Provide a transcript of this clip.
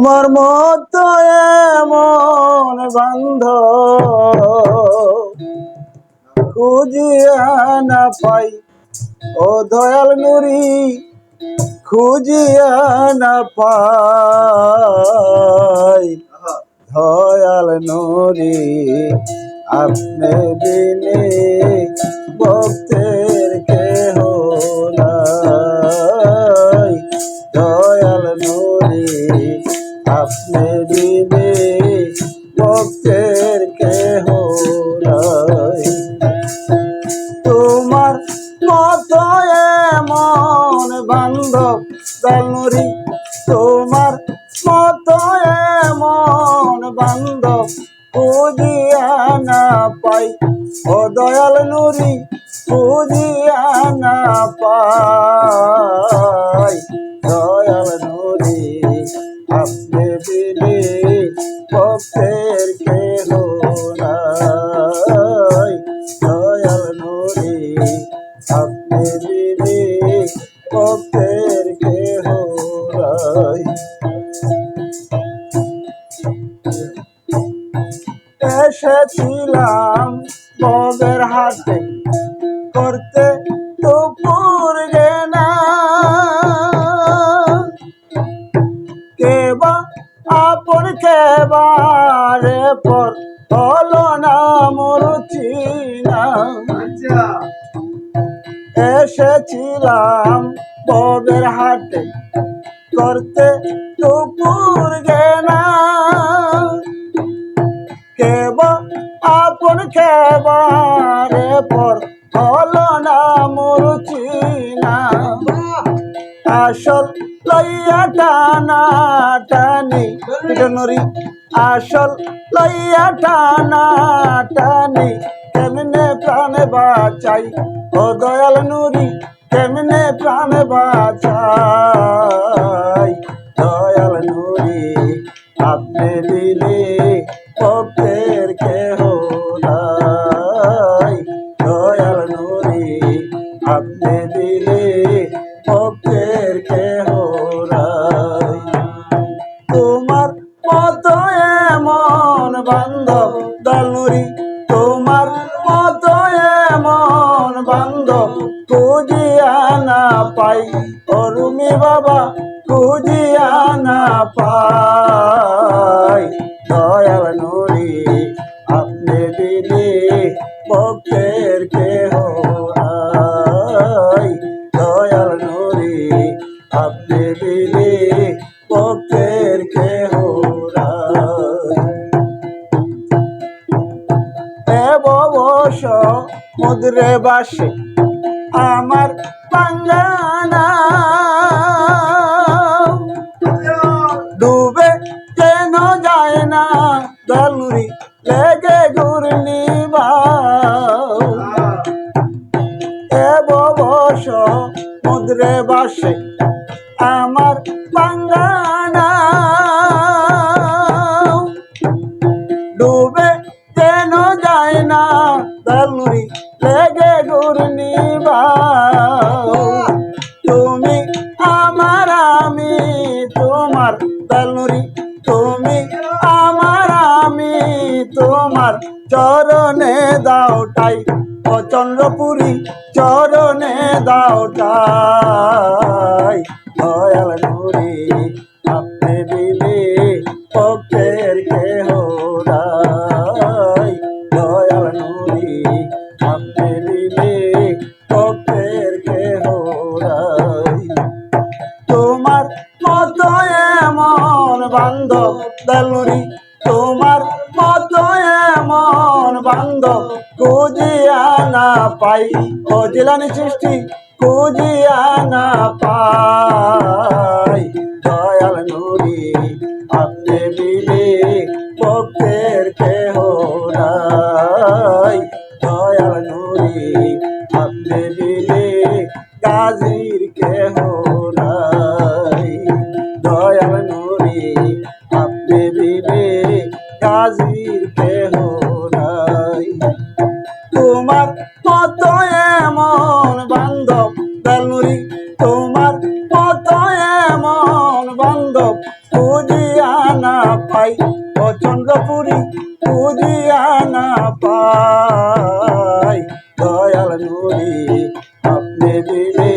তোমার মতো এমন বান্ধ খুঁজিয়া না পাই। ও দয়াল নুরি, খুঁজিয়া না পাই। দয়াল নুরি, আপনি বিনে ভক্তের কেহ নাই। দয়াল নুরি আপনি বিনে ভক্তের কেহ তোমার মতো এমন বান্ধব দালনুরি তোমার মতো এমন বান্ধব খুঁজিয়া না পাই। ও দয়াল নুরি, খুঁজিয়া না পাই। আপনি বিনে ভক্তের কেহ নাই। দয়াল নুরি আপনি বিনে ভক্তের কেহ নাই। এসেছিলাম বগের হাতে, করতে দুপুর আপন কেবারে পর হলো না মোর চিনা। এসেছিলাম ববের হাটে করতে দুপুর গেনা। কেব আপন কেবারে পর হলো না মোর চিনা। আসল লইয়া টানা টানি নরি আসল। লইয়া টানা টানি, কেমনে প্রাণে বাঁচাই? ও দয়াল নুরি, কেমনে প্রাণে বাঁচাই? দয়াল নুরি, আপনি দিলে বান্ধব দালুরি তোমার মতো এমন বান্ধব খুঁজিয়া না পাই। অরুমি বাবা খুঁজিয়া না পাই। বস মুদ্রে বাসে আমার পাঙ্গানা। ডুবে কেন যায় না দলুরি লেগে ঘূর্ণি এ বস মুদ্রে বাসে আমার পাঙ্গানা। যেন যায় না? দলুরি লেগে ঘূর্ণি তুমি আমার আমি, তোমার দলুরি তুমি আমার আমি, তোমার চরণে দাওটাই চন্দ্রপুরী, চরণে দাওটাই দয়াল নুরি আপনি দিলে পক্ষের কেহ তোমার মতো এমন বান্ধব দালুরি, তোমার মতো এমন বান্ধব খুঁজিয়া না পাই ও জিলানি সৃষ্টি খুঁজিয়া না পাই, দয়াল নুরি আপনি দিলে নুরি আপনি দিলে গাজীর কেহ নাই দয়াল নুরি আপনি দিলে গাজীর কেহ নাই তোমার মতো এমন বান্ধব দালুরি তোমার মতো এমন বান্ধব খুঁজিয়া যাই ও চন্দ্রপুরি বুঝিয়া না পাই দয়াল বলি আপনি বিনে